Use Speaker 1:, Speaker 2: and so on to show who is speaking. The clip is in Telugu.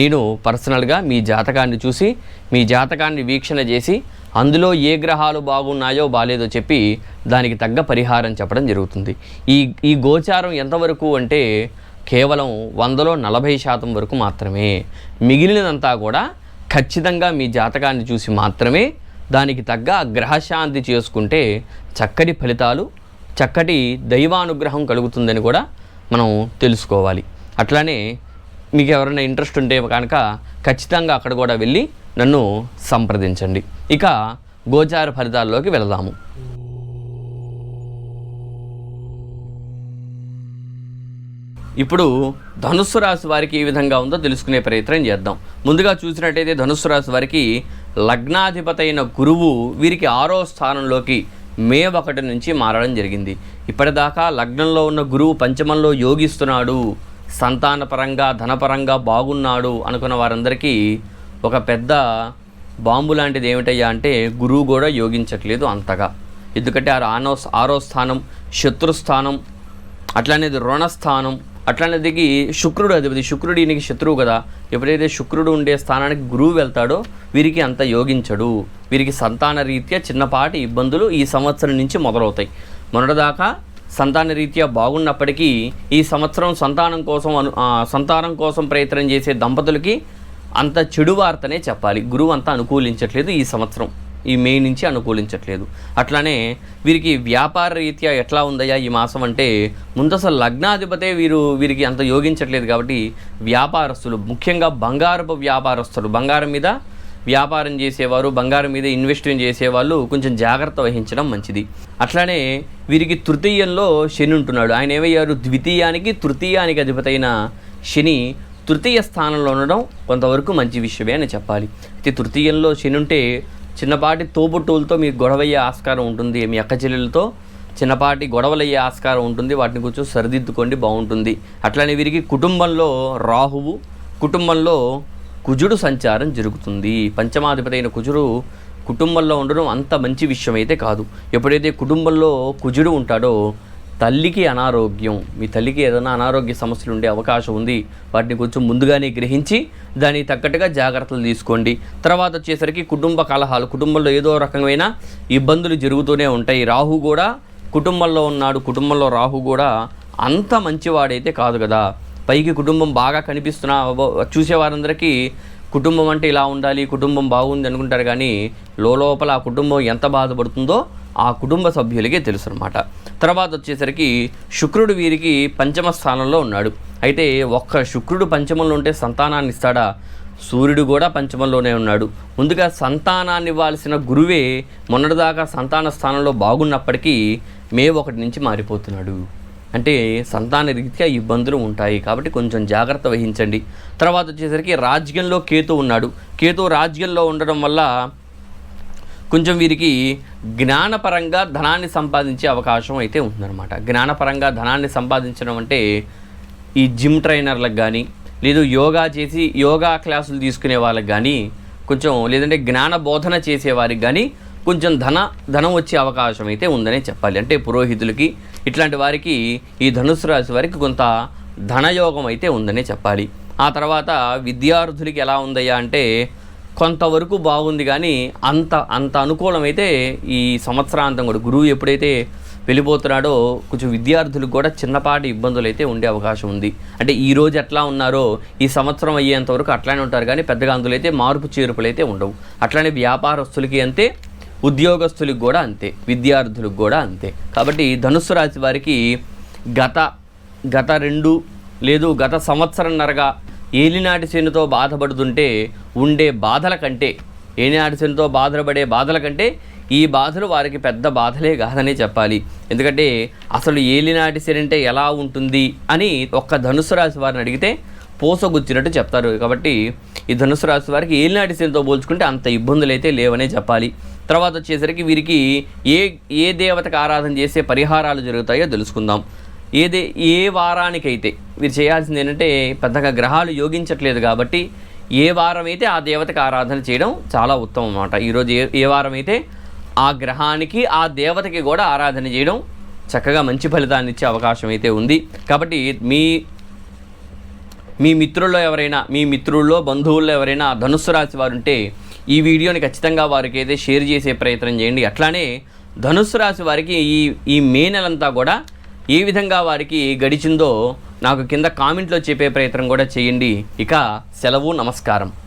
Speaker 1: నేను పర్సనల్గా మీ జాతకాన్ని చూసి మీ జాతకాన్ని వీక్షణ చేసి అందులో ఏ గ్రహాలు బాగున్నాయో బాలేదో చెప్పి దానికి తగ్గ పరిహారం చెప్పడం జరుగుతుంది. ఈ ఈ గోచారం ఎంతవరకు అంటే కేవలం వందలో నలభై శాతం వరకు మాత్రమే. మిగిలినంతా కూడా ఖచ్చితంగా మీ జాతకాన్ని చూసి మాత్రమే దానికి తగ్గ గ్రహశాంతి చేసుకుంటే చక్కటి ఫలితాలు చక్కటి దైవానుగ్రహం కలుగుతుందని కూడా మనం తెలుసుకోవాలి. అట్లానే మీకు ఎవరైనా ఇంట్రెస్ట్ ఉంటే కనుక ఖచ్చితంగా అక్కడ కూడా వెళ్ళి నన్ను సంప్రదించండి. ఇక గోచార ఫలితాల్లోకి వెళదాము. ఇప్పుడు ధనుస్సు రాశి వారికి ఏ విధంగా ఉందో తెలుసుకునే ప్రయత్నం చేద్దాం. ముందుగా చూసినట్టయితే ధనుస్సు రాశి వారికి లగ్నాధిపతి అయిన గురువు వీరికి ఆరో స్థానంలోకి మే ఒకటి నుంచి మారడం జరిగింది. ఇప్పటిదాకా లగ్నంలో ఉన్న గురువు పంచమంలో యోగిస్తున్నాడు. సంతానపరంగా ధనపరంగా బాగున్నాడు అనుకున్న వారందరికీ ఒక పెద్ద బాంబు లాంటిది ఏమిటయ్యా అంటే గురువు కూడా యోగించట్లేదు అంతగా. ఎందుకంటే ఆ ఆనో ఆరో స్థానం శత్రుస్థానం అట్లానేది రుణస్థానం అట్లానేదికి శుక్రుడు అధిపతి. శుక్రుడు ఈయనకి శత్రువు కదా. ఎప్పుడైతే శుక్రుడు ఉండే స్థానానికి గురువు వెళ్తాడో వీరికి అంత యోగించడు. వీరికి సంతాన రీత్యా చిన్నపాటి ఇబ్బందులు ఈ సంవత్సరం నుంచి మొదలవుతాయి. మొన్నటిదాకా సంతాన రీత్యా బాగున్నప్పటికీ ఈ సంవత్సరం సంతానం కోసం అను ఆ, సంతానం కోసం ప్రయత్నం చేసే దంపతులకి అంత చెడు వార్తనే చెప్పాలి. గురువు అంతా అనుకూలించట్లేదు ఈ సంవత్సరం. ఈ మే నుంచి అనుకూలించట్లేదు. అట్లానే వీరికి వ్యాపార రీత్యా ఎట్లా ఉందయ్యా ఈ మాసం అంటే ముందు అసలు లగ్నాధిపతే వీరు వీరికి అంత యోగించట్లేదు కాబట్టి వ్యాపారస్తులు ముఖ్యంగా బంగారపు వ్యాపారస్తులు బంగారం మీద వ్యాపారం చేసేవారు బంగారం మీద ఇన్వెస్ట్మెంట్ చేసేవాళ్ళు కొంచెం జాగ్రత్త వహించడం మంచిది. అట్లానే వీరికి తృతీయంలో శని ఉంటున్నాడు. ఆయన ఏమయ్యారు? ద్వితీయానికి తృతీయానికి అధిపతైన శని తృతీయ స్థానంలో ఉండడం కొంతవరకు మంచి విషయమే అని చెప్పాలి. అయితే తృతీయంలో శని ఉంటే చిన్నపాటి తోబుట్టువులతో మీకు గొడవయ్యే ఆస్కారం ఉంటుంది. మీ అక్క చెల్లెలతో చిన్నపాటి గొడవలయ్యే ఆస్కారం ఉంటుంది. వాటిని కొంచెం సరిదిద్దుకోండి బాగుంటుంది. అట్లానే వీరికి కుటుంబంలో రాహువు కుటుంబంలో కుజుడు సంచారం జరుగుతుంది. పంచమాధిపతి అయిన కుజుడు కుటుంబంలో ఉండడం అంత మంచి విషయం అయితే కాదు. ఎప్పుడైతే కుటుంబంలో కుజుడు ఉంటాడో తల్లికి అనారోగ్యం. మీ తల్లికి ఏదైనా అనారోగ్య సమస్యలు ఉండే అవకాశం ఉంది. వాటిని కొంచెం ముందుగానే గ్రహించి దానికి తగ్గట్టుగా జాగ్రత్తలు తీసుకోండి. తర్వాత వచ్చేసరికి కుటుంబ కలహాలు. కుటుంబంలో ఏదో రకమైన ఇబ్బందులు జరుగుతూనే ఉంటాయి. రాహు కూడా కుటుంబంలో ఉన్నాడు. కుటుంబంలో రాహు కూడా అంత మంచివాడైతే కాదు కదా. పైకి కుటుంబం బాగా కనిపిస్తున్న చూసే వారందరికీ కుటుంబం అంటే ఇలా ఉండాలి కుటుంబం బాగుంది అనుకుంటారు కానీ లోపల ఆ కుటుంబం ఎంత బాధపడుతుందో ఆ కుటుంబ సభ్యులకే తెలుసు అనమాట తర్వాత వచ్చేసరికి శుక్రుడు వీరికి పంచమ స్థానంలో ఉన్నాడు. అయితే ఒక్క శుక్రుడు పంచమంలో ఉంటే సంతానాన్ని ఇస్తాడా? సూర్యుడు కూడా పంచమంలోనే ఉన్నాడు. ముందుగా సంతానాన్ని ఇవ్వాల్సిన గురువే మొన్నటిదాకా సంతాన స్థానంలో బాగున్నప్పటికీ మే ఒకటి నుంచి మారిపోతున్నాడు. అంటే సంతాన రీత్యా ఇబ్బందులు ఉంటాయి. కాబట్టి కొంచెం జాగ్రత్త వహించండి. తర్వాత వచ్చేసరికి రాజ్యంలో కేతు ఉన్నాడు. కేతు రాజ్యంలో ఉండడం వల్ల కొంచెం వీరికి జ్ఞానపరంగా ధనాన్ని సంపాదించే అవకాశం అయితే ఉందన్నమాట. జ్ఞానపరంగా ధనాన్ని సంపాదించడం అంటే ఈ జిమ్ ట్రైనర్లకు కానీ లేదు యోగా చేసి యోగా క్లాసులు తీసుకునే వాళ్ళకి కానీ కొంచెం లేదంటే జ్ఞాన బోధన చేసేవారికి కానీ కొంచెం ధన ధనం వచ్చే అవకాశం అయితే ఉందనే చెప్పాలి. అంటే పురోహితులకి ఇట్లాంటి వారికి ఈ ధనుసు రాశి వారికి కొంత ధనయోగం అయితే ఉందనే చెప్పాలి. ఆ తర్వాత విద్యార్థులకి ఎలా ఉందయ్యా అంటే కొంతవరకు బాగుంది కానీ అంత అంత అనుకూలమైతే ఈ సంవత్సరాంతం కూడా గురువు ఎప్పుడైతే వెళ్ళిపోతున్నాడో కొంచెం విద్యార్థులకు కూడా చిన్నపాటి ఇబ్బందులు అయితే ఉండే అవకాశం ఉంది. అంటే ఈ రోజు ఎట్లా ఉన్నారో ఈ సంవత్సరం అయ్యేంతవరకు అట్లానే ఉంటారు కానీ పెద్దగా అందులో అయితే మార్పు చేర్పులు అయితే ఉండవు. అట్లానే వ్యాపారస్తులకి అంతే ఉద్యోగస్తులకు కూడా అంతే విద్యార్థులకు కూడా అంతే. కాబట్టి ధనుస్సు రాశి వారికి గత గత రెండు లేదు గత సంవత్సరంన్నరగా ఏలినాటి శనితో బాధపడుతుంటే ఉండే బాధల కంటే ఏలినాటి శనితో బాధపడే బాధల కంటే ఈ బాధలు వారికి పెద్ద బాధలే కాదని చెప్పాలి. ఎందుకంటే అసలు ఏలినాటి శని అంటే ఎలా ఉంటుంది అని ఒక్క ధనుసు రాశి వారిని అడిగితే పోసగుచ్చినట్టు చెప్తారు. కాబట్టి ఈ ధనుసు రాశి వారికి ఏలినాటి శనితో పోల్చుకుంటే అంత ఇబ్బందులు అయితే లేవనే చెప్పాలి. తర్వాత వచ్చేసరికి వీరికి ఏ ఏ దేవతకు ఆరాధన చేసే పరిహారాలు జరుగుతాయో తెలుసుకుందాం. ఏదే ఏ వారానికైతే మీరు చేయాల్సింది ఏంటంటే పెద్దగా గ్రహాలు యోగించట్లేదు కాబట్టి ఏ వారం అయితే ఆ దేవతకు ఆరాధన చేయడం చాలా ఉత్తమం అన్నమాట. ఈరోజు ఏ ఏ వారం అయితే ఆ గ్రహానికి ఆ దేవతకి కూడా ఆరాధన చేయడం చక్కగా మంచి ఫలితాన్ని ఇచ్చే అవకాశం అయితే ఉంది. కాబట్టి మీ మీ మిత్రుల్లో ఎవరైనా మీ మిత్రుల్లో బంధువుల్లో ఎవరైనా ధనుస్సు రాశి వారు ఉంటే ఈ వీడియోని ఖచ్చితంగా వారికి అయితే షేర్ చేసే ప్రయత్నం చేయండి. అట్లానే ధనుసు రాశి వారికి ఈ ఈ మే నెలంతా కూడా ఏ విధంగా వారికి గడిచిందో నాకు కింద కామెంట్లో చెప్పే ప్రయత్నం కూడా చేయండి. ఇక సెలవు నమస్కారం.